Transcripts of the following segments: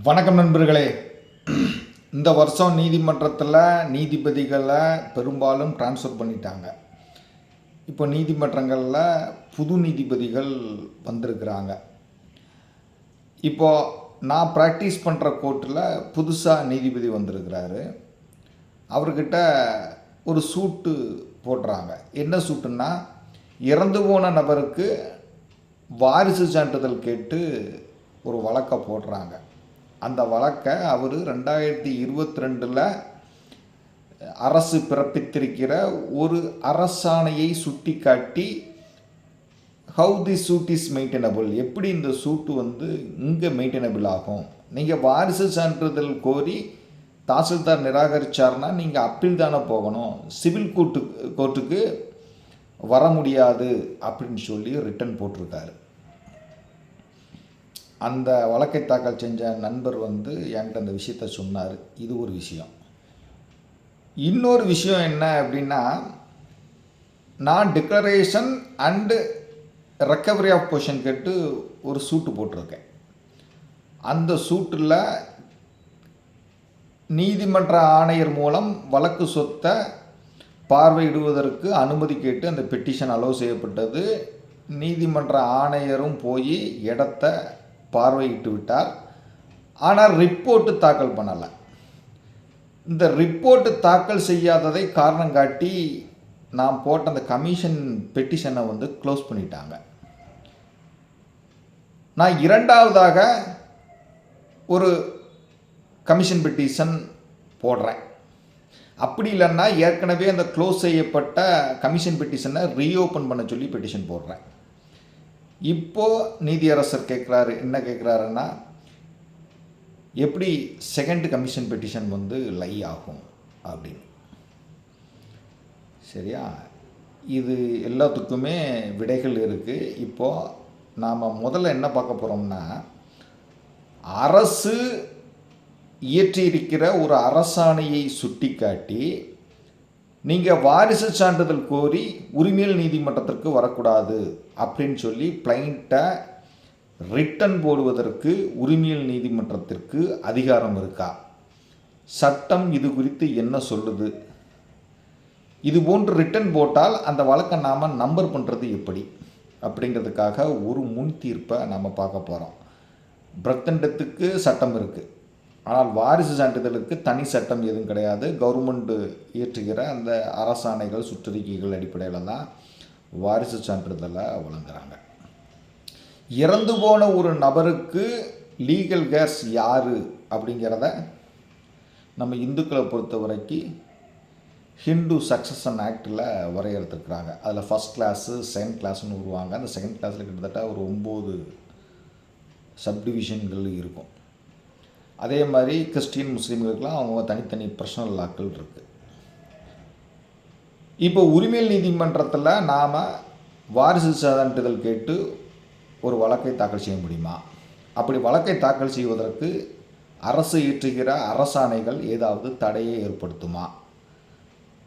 வணக்கம் நண்பர்களே. இந்த வருஷம் நீதிமன்றத்தில் நீதிபதிகளை பெரும்பாலும் டிரான்ஸ்ஃபர் பண்ணிட்டாங்க. இப்போ நீதிமன்றங்களில் புது நீதிபதிகள் வந்திருக்கிறாங்க. இப்போ நான் ப்ராக்டிஸ் பண்ணுற கோர்ட்டில் புதுசாக நீதிபதி வந்திருக்கிறாரு. அவர்கிட்ட ஒரு சூட்டு போடுறாங்க. என்ன சூட்டுன்னா இறந்து போன நபருக்கு வாரிசு சான்றிதழ் கேட்டு ஒரு வழக்கை போடுறாங்க. அந்த வழக்கை அவர் ரெண்டாயிரத்தி இருபத்தி ரெண்டில் அரசு பிறப்பித்திருக்கிற ஒரு அரசாணையை சுட்டி காட்டி how the suit is maintainable எப்படி இந்த சூட்டு வந்து இங்கே மெயின்டெனபிள் ஆகும்? நீங்கள் வாரிசு சான்றிதழ் கோரி தாசில்தார் நிராகரித்தார்னா நீங்கள் அப்பீல் தானே போகணும். சிவில் கோர்ட்டு கோர்ட்டுக்கு வர முடியாது அப்படின்னு சொல்லி ரிட்டன் போட்டிருக்காரு. அந்த வழக்கை தாக்கல் செஞ்ச நண்பர் வந்து என்கிட்ட அந்த விஷயத்த சொன்னார். இது ஒரு விஷயம். இன்னொரு விஷயம் என்ன அப்படின்னா நான் declaration and recovery of possession கேட்டு ஒரு சூட்டு போட்டிருக்கேன். அந்த சூட்டில் நீதிமன்ற ஆணையர் மூலம் வழக்கு சொத்தை பார்வையிடுவதற்கு அனுமதி கேட்டு அந்த பெட்டிஷன் அலோவ் செய்யப்பட்டது. நீதிமன்ற ஆணையரும் போய் இடத்த பார்வையிட்டு விட்டார். ஆனால் ரிப்போர்ட்டு தாக்கல் பண்ணலை. இந்த ரிப்போர்ட்டு தாக்கல் செய்யாததை காரணம் காட்டி நான் போட்ட அந்த கமிஷன் பெட்டிஷனை வந்து க்ளோஸ் பண்ணிட்டாங்க. நான் இரண்டாவதாக ஒரு கமிஷன் பெட்டிஷன் போடுறேன். அப்படி இல்லைன்னா ஏற்கனவே அந்த க்ளோஸ் செய்யப்பட்ட கமிஷன் பெட்டிஷனை ரீஓப்பன் பண்ண சொல்லி பெட்டிஷன் போடுறேன். இப்போது நீதியரசர் கேட்குறாரு என்ன கேட்குறாருன்னா எப்படி செகண்ட் கமிஷன் பெட்டிஷன் வந்து லை ஆகும் அப்படின்னு. சரியா? இது எல்லாத்துக்குமே விடைகள் இருக்குது இப்போது நாம் முதல்ல என்ன பார்க்க போகிறோம்னா அரசு இயற்றியிருக்கிற ஒரு அரசாணையை சுட்டி காட்டி நீங்கள் வாரிசு சான்றிதழ் கோரி உரிமையல் நீதிமன்றத்திற்கு வரக்கூடாது அப்படின்னு சொல்லி பிளைண்ட்டை ரிட்டன் போடுவதற்கு உரிமையல் நீதிமன்றத்திற்கு அதிகாரம் இருக்கா? சட்டம் இது குறித்து என்ன சொல்லுது? இது போன்று ரிட்டன் போட்டால் அந்த வழக்கை நாம் நம்பர் பண்ணுறது எப்படி? அப்படிங்கிறதுக்காக ஒரு முன் தீர்ப்பை நாம் பார்க்க போகிறோம் பிரத்தண்டத்துக்கு சட்டம் இருக்குது ஆனால் வாரிசு சான்றிதழுக்கு தனி சட்டம் எதுவும் கிடையாது. கவர்மெண்ட்டு இயற்றுகிற அந்த அரசாணைகள் சுற்றறிக்கைகள் அடிப்படையில் தான் வாரிசு சான்றிதழை வழங்குறாங்க. இறந்து போன ஒரு நபருக்கு லீகல் கேஸ் யார் அப்படிங்கிறத நம்ம இந்துக்களை பொறுத்த வரைக்கும் ஹிந்து சக்சஷன் ஆக்டில் வரையறுத்துருக்குறாங்க. அதில் ஃபஸ்ட் கிளாஸு செகண்ட் கிளாஸ்னு வருவாங்க. அந்த செகண்ட் கிளாஸில் கிட்டத்தட்ட ஒரு ஒம்பது சப்டிவிஷன்கள் இருக்கும். அதே மாதிரி கிறிஸ்டின் முஸ்லீம்களுக்கெல்லாம் அவங்க தனித்தனி பர்சனல் லாக்கள் இருக்குது இப்போ உரிமையல் நீதிமன்றத்தில் நாம் வாரிசு சான்றிதழ் கேட்டு ஒரு வழக்கை தாக்கல் செய்ய முடியுமா? அப்படி வழக்கை தாக்கல் செய்வதற்கு அரசு இயற்றுகிற அரசாணைகள் ஏதாவது தடையை ஏற்படுத்துமா?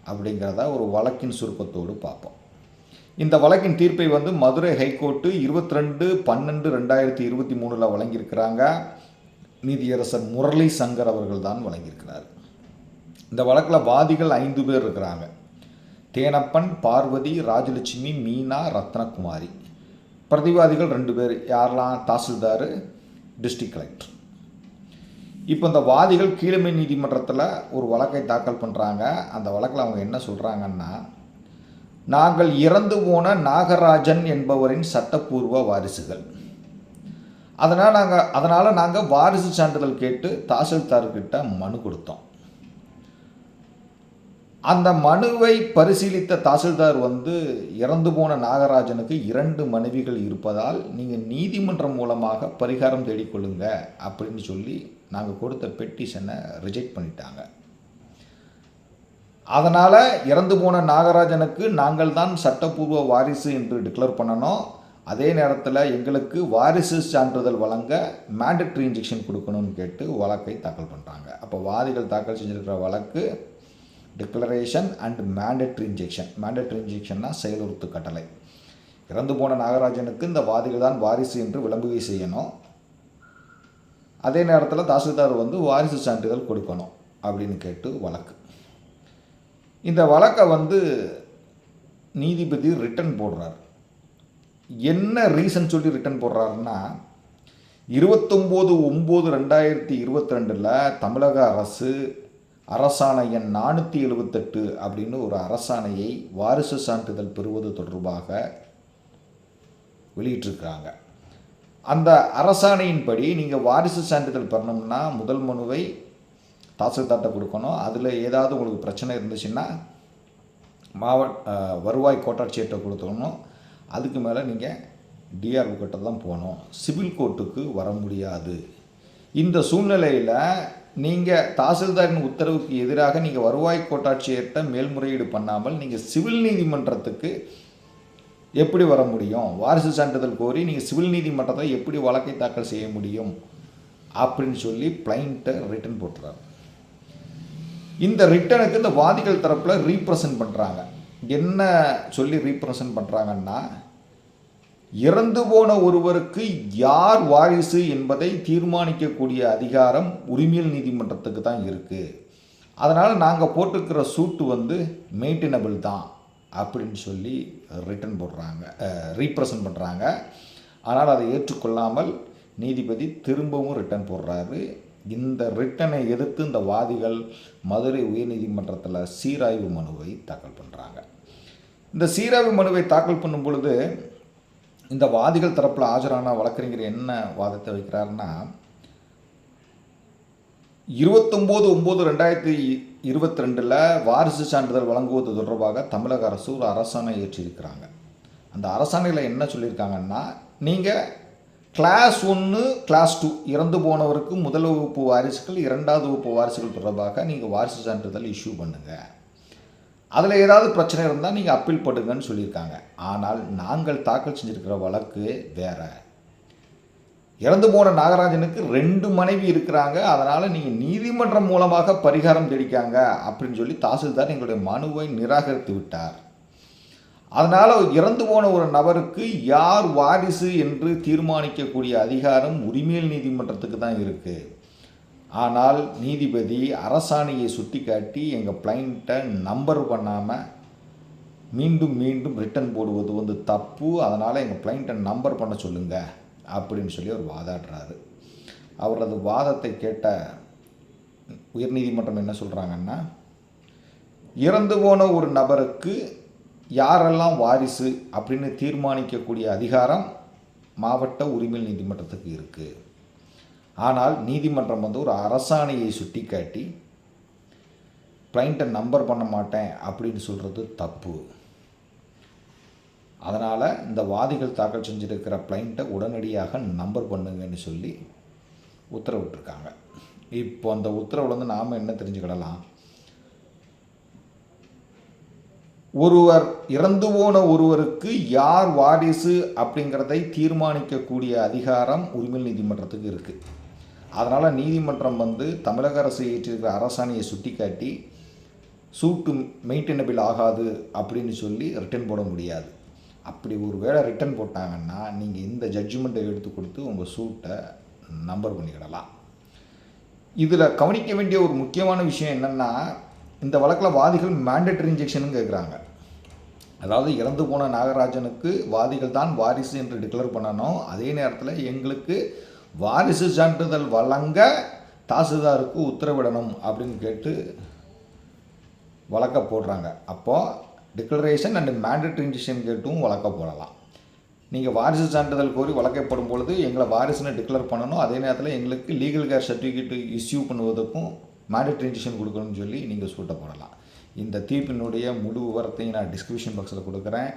அப்படிங்கிறத ஒரு வழக்கின் சுருக்கத்தோடு பார்ப்போம். இந்த வழக்கின் தீர்ப்பை வந்து மதுரை ஹைகோர்ட்டு இருபத்தி ரெண்டு பன்னெண்டு ரெண்டாயிரத்தி இருபத்தி மூணில் வழங்கியிருக்கிறாங்க. நீதியரசர் முரளி சங்கர் அவர்கள் தான் வழங்கியிருக்கிறார். இந்த வழக்கில் வாதிகள் ஐந்து பேர் இருக்கிறாங்க. தேனப்பன் பார்வதி ராஜலட்சுமி மீனா ரத்னகுமாரி. பிரதிவாதிகள் ரெண்டு பேர். யாரெல்லாம் தாசில்தார்? District collector. இப்போ இந்த வாதிகள் கீழமை நீதிமன்றத்தில் ஒரு வழக்கை தாக்கல் பண்ணுறாங்க அந்த வழக்கில் அவங்க என்ன சொல்கிறாங்கன்னா நாங்கள் இறந்து போன நாகராஜன் என்பவரின் சட்டப்பூர்வ வாரிசுகள். அதனால் நாங்கள் அதனால் நாங்கள் வாரிசு சான்றிதழ் கேட்டு தாசில்தார்கிட்ட மனு கொடுத்தோம். அந்த மனுவை பரிசீலித்த தாசில்தார் வந்து இறந்து போன நாகராஜனுக்கு இரண்டு மனைவிகள் இருப்பதால் நீங்கள் நீதிமன்றம் மூலமாக பரிகாரம் தேடிக்கொள்ளுங்க அப்படின்னு சொல்லி நாங்கள் கொடுத்த பெட்டிஷனை ரிஜெக்ட் பண்ணிட்டாங்க. அதனால் இறந்து போன நாகராஜனுக்கு நாங்கள் தான் சட்டப்பூர்வ வாரிசு என்று டிக்ளேர் பண்ணணும். அதே நேரத்தில் எங்களுக்கு வாரிசு சான்றிதழ் வழங்க மேண்டட்ரி இன்ஜெக்ஷன் கொடுக்கணும்னு கேட்டு வழக்கை தாக்கல் பண்ணுறாங்க அப்போ வாதிகள் தாக்கல் செஞ்சுருக்கிற வழக்கு declaration and mandatory injunction mandatory இன்ஜெக்ஷன்னா செயலுறுத்து கட்டளை. இறந்து போன நாகராஜனுக்கு இந்த வாதிகள் தான் வாரிசு என்று விளம்புகை செய்யணும். அதே நேரத்தில் தாசில்தார் வந்து வாரிசு சான்றிதழ் கொடுக்கணும் அப்படின்னு கேட்டு வழக்கு. இந்த வழக்கை வந்து நீதிபதி ரிட்டன் போடுறார். என்ன ரீசன் சொல்லி ரிட்டன் போடுறாருன்னா இருபத்தொம்போது ஒம்பது ரெண்டாயிரத்தி இருபத்தி ரெண்டில் தமிழக அரசு அரசாணை எண் நானூற்றி எழுபத்தெட்டு அப்படின்னு ஒரு அரசாணையை வாரிசு சான்றிதழ் பெறுவது தொடர்பாக வெளியிட்டிருக்கிறாங்க. அந்த அரசாணையின்படி நீங்கள் வாரிசு சான்றிதழ் பெறணும்னா முதல் மனுவை தாசில்தார்ட்ட கொடுக்கணும். அதில் ஏதாவது உங்களுக்கு பிரச்சனை இருந்துச்சுன்னா மாவட்ட வருவாய் கோட்டாட்சியர்கிட்ட கொடுத்துக்கணும் அதுக்கு மேலே நீங்கள் டிஆர்ஓ கிட்ட தான் போகணும். சிவில் கோர்ட்டுக்கு வர முடியாது. இந்த சூழ்நிலையில் நீங்கள் தாசில்தாரின் உத்தரவுக்கு எதிராக நீங்கள் வருவாய் கோட்டாட்சியர்கிட்ட மேல்முறையீடு பண்ணாமல் நீங்கள் சிவில் நீதிமன்றத்துக்கு எப்படி வர முடியும்? வாரிசு சான்றிதழ் கோரி நீங்கள் சிவில் நீதிமன்றத்தை எப்படி வழக்கை தாக்கல் செய்ய முடியும்? அப்படின்னு சொல்லி பிளைண்ட்டை ரிட்டன் போட்டுறாரு இந்த ரிட்டனுக்கு இந்த வாதிகள் தரப்பில் ரீப்ரசன்ட் பண்ணுறாங்க என்ன சொல்லி ரீப்ரசன்ட் பண்ணுறாங்கன்னா இறந்து போன ஒருவருக்கு யார் வாரிசு என்பதை தீர்மானிக்கக்கூடிய அதிகாரம் உரிமையல் நீதிமன்றத்துக்கு தான் இருக்குது அதனால் நாங்கள் போட்டிருக்கிற சூட்டு வந்து மெயின்டெனபிள் தான் அப்படின்னு சொல்லி ரிட்டன் போடுறாங்க ரீப்ரசன்ட் பண்ணுறாங்க ஆனால் அதை ஏற்றுக்கொள்ளாமல் நீதிபதி திரும்பவும் ரிட்டன் போடுறாரு. இந்த ரிட்டனை எதிர்த்து இந்த வாதிகள் மதுரை உயர்நீதிமன்றத்தில் சீராய்வு மனுவை தாக்கல் பண்ணுறாங்க இந்த சீராய்வு மனுவை தாக்கல் பண்ணும் பொழுது இந்த வாதிகள் தரப்பில் ஆஜரான வழக்கறிஞர் என்ன வாதத்தை வைக்கிறாருன்னா இருபத்தொம்போது ஒம்பது ரெண்டாயிரத்தி இருபத்தி ரெண்டில் வாரிசு சான்றிதழ் வழங்குவது தொடர்பாக தமிழக அரசு ஒரு அரசாணை ஏற்றிருக்கிறாங்க அந்த அரசாணையில் என்ன சொல்லியிருக்காங்கன்னா நீங்கள் கிளாஸ் ஒன்று கிளாஸ் டூ இறந்து போனவருக்கு முதல் வகுப்பு வாரிசுகள் இரண்டாவது வகுப்பு வாரிசுகள் தொடர்பாக நீங்கள் வாரிசு சான்றிதழ் இஷ்யூ பண்ணுங்கள் அதில் ஏதாவது பிரச்சனை இருந்தால் நீங்கள் அப்பீல் பண்ணுங்கன்னு சொல்லியிருக்காங்க. ஆனால் நாங்கள் தாக்கல் செஞ்சுருக்கிற வழக்கு வேறு. இறந்து போன நாகராஜனுக்கு ரெண்டு மனைவி இருக்கிறாங்க. அதனால் நீங்கள் நீதிமன்றம் மூலமாக பரிகாரம் தேடிக்காங்க அப்படின்னு சொல்லி தாசில்தார் எங்களுடைய மனுவை நிராகரித்து விட்டார். அதனால் இறந்து போன ஒரு நபருக்கு யார் வாரிசு என்று தீர்மானிக்கக்கூடிய அதிகாரம் உரிமையல் நீதிமன்றத்துக்கு தான் இருக்குது ஆனால் நீதிபதி அரசாணையை சுட்டிக்காட்டி எங்கள் பிளைண்ட்டை நம்பர் பண்ணாமல் மீண்டும் மீண்டும் ரிட்டன் போடுவது வந்து தப்பு. அதனால் எங்கள் பிளைண்ட்டை நம்பர் பண்ண சொல்லுங்கள் அப்படின்னு சொல்லி அவர் வாதாடுறாரு. அவரது வாதத்தை கேட்ட உயர்நீதிமன்றம் என்ன சொல்கிறாங்கன்னா இறந்து போன ஒரு நபருக்கு யாரெல்லாம் வாரிசு அப்படின்னு தீர்மானிக்கக்கூடிய அதிகாரம் மாவட்ட உரிமை நீதிமன்றத்துக்கு இருக்குது ஆனால் நீதிமன்றம் வந்து ஒரு அரசாணையை சுட்டிக்காட்டி கிளைண்ட்டை நம்பர் பண்ண மாட்டேன் அப்படின்னு சொல்கிறது தப்பு. அதனால் இந்த வாதிகள் தாக்கல் செஞ்சுருக்கிற கிளைண்ட்டை உடனடியாக நம்பர் பண்ணுங்கன்னு சொல்லி உத்தரவிட்டிருக்காங்க. இப்போ அந்த உத்தரவுலேருந்து நாம் என்ன தெரிஞ்சுக்கிடலாம்? ஒருவர் இறந்து போன ஒருவருக்கு யார் வாரிசு அப்படிங்கிறதை தீர்மானிக்கக்கூடிய அதிகாரம் உரிமை நீதிமன்றத்துக்கு இருக்குது அதனால் நீதிமன்றம் வந்து தமிழக அரசு ஏற்றிருக்கிற அரசாணையை சுட்டிக்காட்டி சூட்டு மெயின்டெனபிள் ஆகாது அப்படின்னு சொல்லி ரிட்டன் போட முடியாது. அப்படி ஒரு வேளை ரிட்டன் போட்டாங்கன்னா நீங்கள் இந்த ஜட்ஜ்மெண்ட்டை எடுத்து கொடுத்து உங்கள் சூட்டை நம்பர் பண்ணிக்கிடலாம். இதில் கவனிக்க வேண்டிய ஒரு முக்கியமான விஷயம் என்னென்னா இந்த வழக்கில் வாதிகள் மேண்டேட்டரி இன்ஜெக்ஷனும் கேட்குறாங்க அதாவது இறந்து போன நாகராஜனுக்கு வாதிகள் தான் வாரிசு என்று டிக்ளேர் பண்ணணும். அதே நேரத்தில் எங்களுக்கு வாரிசு சான்றிதழ் வழங்க தாசில்தாருக்கு உத்தரவிடணும் அப்படின்னு கேட்டு வழக்க போடுறாங்க. அப்போது டிக்ளரேஷன் அண்ட் மேண்டட்ரி இன்ஜெக்ஷன் கேட்டும் வழக்க போடலாம். நீங்கள் வாரிசு சான்றிதழ் கோரி வழக்கப்படும் பொழுது எங்களை வாரிசுன்னு டிக்ளேர் பண்ணணும். அதே நேரத்தில் எங்களுக்கு லீகல் கேர் சர்டிஃபிகேட் இஸ்யூ பண்ணுவதற்கும் மேண்டட்ரி இன்ஜெக்ஷன் கொடுக்கணும்னு சொல்லி நீங்கள் சூட்ட போடலாம். இந்த தீர்ப்பினுடைய முழு விவரத்தையும் நான் டிஸ்கிரிப்ஷன் பாக்ஸில் கொடுக்குறேன்.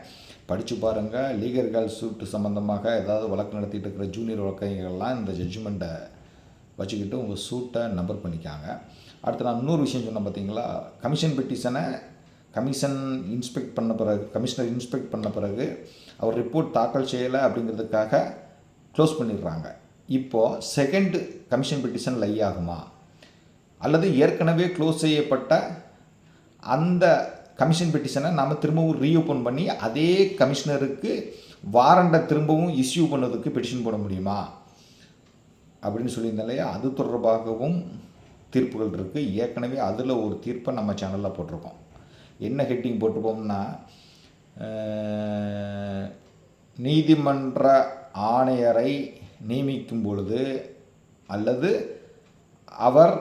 படித்து பாருங்கள் லீகர்கள் கேர் சூட்டு சம்மந்தமாக ஏதாவது வழக்கு நடத்திட்டு இருக்கிற ஜூனியர் வழக்கறிஞர்கள்லாம் இந்த ஜட்ஜ்மெண்ட்டை வச்சுக்கிட்டு உங்கள் சூட்டை நம்பர் பண்ணிக்காங்க. அடுத்து நான் இன்னொரு விஷயம் சொன்னேன் பார்த்தீங்களா கமிஷன் பெட்டிஷனை கமிஷன் இன்ஸ்பெக்ட் பண்ண பிறகு கமிஷனர் இன்ஸ்பெக்ட் பண்ண பிறகு அவர் ரிப்போர்ட் தாக்கல் செய்யலை அப்படிங்கிறதுக்காக க்ளோஸ் பண்ணிடுறாங்க. இப்போது செகண்ட் கமிஷன் பெட்டிஷன் லை ஆகுமா அல்லது ஏற்கனவே க்ளோஸ் செய்யப்பட்ட அந்த கமிஷன் பெட்டிஷனை நாம் திரும்பவும் ரீஓப்பன் பண்ணி அதே கமிஷனருக்கு வாரண்டை திரும்பவும் இஸ்யூ பண்ணதுக்கு பெட்டிஷன் போட முடியுமா? அப்படின்னு சொல்லியிருந்தேன் இல்லையா? அது தொடர்பாகவும் தீர்ப்புகள் இருக்குது ஏற்கனவே அதில் ஒரு தீர்ப்பை நம்ம சேனலில் போட்டிருக்கோம். என்ன ஹெட்டிங் போட்டுப்போம்னா நீதிமன்ற ஆணையரை நியமிக்கும் பொழுது அல்லது அவர்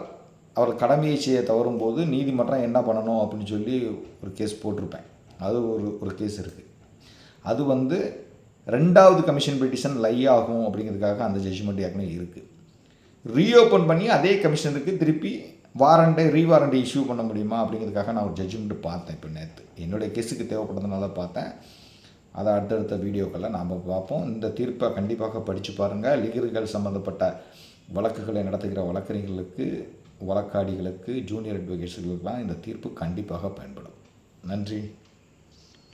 அவர் கடமையை செய்ய தவறும்போது நீதிமன்றம் என்ன பண்ணணும் அப்படின்னு சொல்லி ஒரு கேஸ் போட்டிருப்பேன். அது ஒரு ஒரு கேஸ் இருக்குது அது வந்து ரெண்டாவது கமிஷன் பெட்டிஷன் லை ஆகும் அப்படிங்கிறதுக்காக அந்த ஜட்ஜ்மெண்ட் ஏற்கனவே இருக்குது ரீஓப்பன் பண்ணி அதே கமிஷனருக்கு திருப்பி வாரண்டை ரீவாரண்டை இஷ்யூ பண்ண முடியுமா அப்படிங்கிறதுக்காக நான் ஒரு ஜட்ஜ்மெண்ட் பார்த்தேன் இப்போ நேற்று என்னுடைய கேஸுக்கு தேவைப்படுறதுனால பார்த்தேன். அதை அடுத்தடுத்த வீடியோக்களில் நாம் பார்ப்போம். இந்த தீர்ப்பை கண்டிப்பாக படித்து பாருங்கள் லீகர்கள் சம்மந்தப்பட்ட வழக்குகளை நடத்துகிற வழக்கறிஞர்களுக்கு வழக்காடிகளுக்கு ஜூனியர் அட்வொகேட்ஸுகளுக்கெல்லாம் இந்த தீர்ப்பு கண்டிப்பாக பயன்படும். நன்றி.